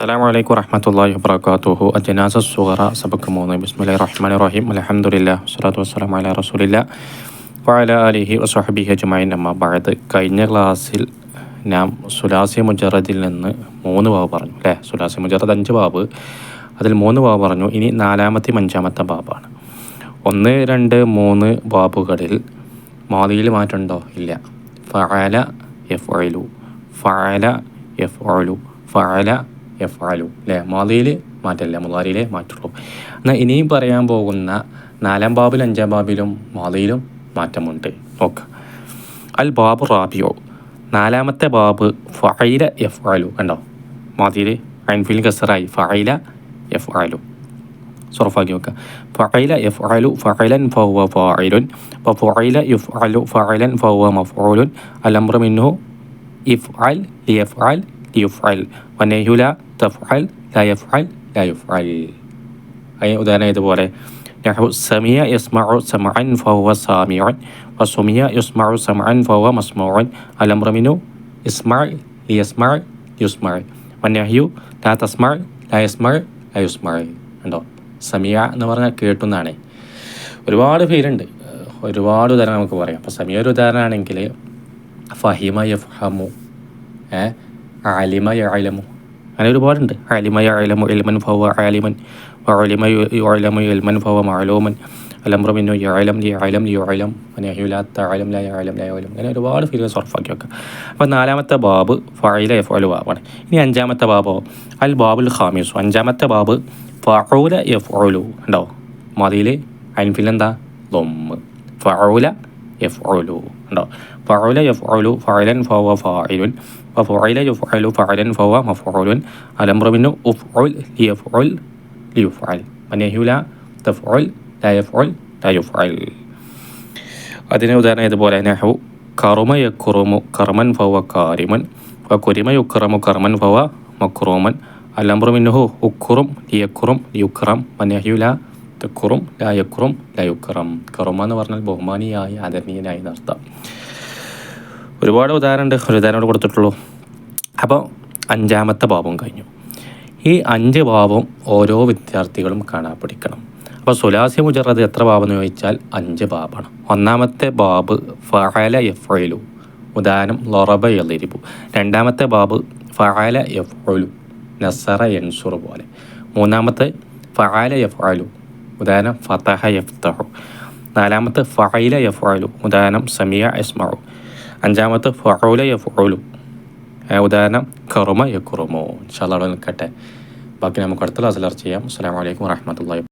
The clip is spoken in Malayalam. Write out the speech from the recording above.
അസ്സാം വലൈക്കും വറഹമത്തല്ലാ വാബർക്കാത്തുഹു അജനാസ സുഹറ സബക്ക് മൂന്ന് ബിസ്മില്ലാ റഹ്മാൻ റഹീം അലഹമുല്ല വസ്സലാത്തു വസ്സലാം അല റസൂലില്ല വഅല അലിഹി വസഹബി ഹജുമായിൻ അമ്മ ബഴത് കഴിഞ്ഞ ക്ലാസ്സിൽ നാം സുലാസി മുജറദിൽ നിന്ന് മൂന്ന് ബാബ് പറഞ്ഞു അല്ലേ? സുലാസി മുജറദ് അഞ്ച് ബാബ് അതിൽ മൂന്ന് ബാബ് പറഞ്ഞു. ഇനി നാലാമത്തെയും അഞ്ചാമത്തെ ബാബാണ് ഒന്ന് രണ്ട് മൂന്ന് ബാബുകളിൽ മാതിയിൽ മാറ്റമുണ്ടോ? ഇല്ല. ഫഅല എഫ് ഒഴലു ഫഅല എഫ് ഒഴലു ഫഅല എഫ് ആലു അല്ലേ മാതിയിൽ മാറ്റല്ല? മുതാരിയിലെ മാറ്റുള്ളൂ എന്നാൽ ഇനിയും പറയാൻ പോകുന്ന നാലാം ബാബിലും അഞ്ചാം ബാബിലും മാതിയിലും മാറ്റമുണ്ട്. നോക്കുക അൽ ബാബു റാബിയോ. നാലാമത്തെ ബാബ് ഫൈല എഫ് ആലു കണ്ടോ? മാതിയിൽ അൻഫിൽ കസറായി. ഫൈല എഫ് ആലു സുറഫാക്കി വെക്കുക ഫൈല എഫ് ആലു ഫൈലൻ ഫൗവ ഫൈലുൻ അപ്പോൾ ഫൈല യുഫ് ആലു ഫൈലൻ ഫൗവ മഫ്ഊലുൻ അൽ അംറു വനേഹുല ഇഫ് അൽ ലി എഫ് അൽ ലി യുഫ് അൽ വനഹു ല തഫ്അൽ ല യഫ്അൽ അതിന് ഉദാഹരണം ഇതുപോലെ നഹു സമിയ യസ്മഉ സമഅൻ ഫഹുവ സാമിഉൻ വസുമിയ യസ്മഉ സമഅൻ ഫഹുവ മസ്മഉൻ മിൻഹു ഇസ്മഅ ലി യസ്മഅ യുസ്മഅ വനഹു ലാ തസ്മഅ ല യസ്മഅ ല യുസ്മഅ ഉണ്ടോ? സമിയ എന്ന് പറഞ്ഞാൽ കേട്ടുന്നാണ്. ഒരുപാട് പേരുണ്ട്. ഒരുപാട് ഉദാഹരണം നമുക്ക് പറയാം. അപ്പോൾ സമിയ ഒരു ഉദാഹരണമാണെങ്കിൽ ഫഹിമ യഫ്ഹമു ഏ അങ്ങനെ ഒരുപാടുണ്ട്. അങ്ങനെ ഒരുപാട് ഫീലുകൾ സർഫാക്കി വെക്കുക അപ്പോൾ നാലാമത്തെ ബാബ് ഫഅയില യഫ്അലു ബാബാണ്. ഇനി അഞ്ചാമത്തെ ബാബോ. അൽ ബാബുൽ ഖാമിസു. അഞ്ചാമത്തെ ബാബ് ഫഊല യഫ്ഉലു ഉണ്ടോ മതിയിൽ അൻഫിൽ എന്താ ലൊമ്മ് ഫഊല യഫ്ഉലു ഉണ്ടോ ഫഊല യഫ്ഉലു ഫഅലൻ ഫഹുവ ഫായിലുൻ وفعل يفعل فعلا فهو مفعول الأمر منه أفعل ليفعل ليفعل ونهي لا تفعل لا يفعل لا يفعل അതിന് ഉദാഹരണം ഇതുപോലെ നെഹു കറുമ യക്കുറുമു കർമൻ ഫവ കാരിമൻ വക്കുരിമ യുക്കറമു കർമൻ ഫവ മക്കുറൂമൻ അല്ലംബ്രു മിന്നുഹു ഉക്കുറും ലിയക്കുറും ലിയുക്കറം വനഹ്യു ലാ തെക്കുറും ലായക്കുറും യക്കുറും ലാ കറുമ എന്ന് പറഞ്ഞാൽ ബഹുമാനിയായി ആദരണീയനായി എന്നർത്ഥം ഒരുപാട് ഉദാഹരണമുണ്ട്. ഒരു ഉദാഹരണം കൊടുത്തിട്ടുള്ളൂ. അപ്പോൾ അഞ്ചാമത്തെ ഭാവം കഴിഞ്ഞു. ഈ അഞ്ച് ഭാവം ഓരോ വിദ്യാർത്ഥികളും കാണാൻ പഠിക്കണം. അപ്പോൾ സുലാസി മുജറത് എത്ര ഭാവം എന്ന് ചോദിച്ചാൽ അഞ്ച് ഭാവമാണ്. ഒന്നാമത്തെ ബാബ് ഫഅല എഫ്ഒലു ഉദാഹരണം ലൊറബ എളിരിബു രണ്ടാമത്തെ ബാബ് ഫഅല എഫ്ഒലു നസറ എൻസുർ പോലെ. മൂന്നാമത്തെ ഫഅല എഫ്അലു ഉദാഹരണം ഫതഹ യഫ്തഹു. നാലാമത്തെ ഫൈല എഫ്അലു ഉദാഹരണം സമിയ യസ്മഉ. അഞ്ചാമത്തെ ഫൗല യഫുലു ഉദാഹരണം കറുമ യക്കുറുമോ ഇൻഷാല്ലാ നിൽക്കട്ടെ ബാക്കി നമുക്ക് അടുത്ത ക്ലാസ്സിൽ ചെയ്യാം. അസ്സാം വലൈക്കും വാഹമത്തല്ലാ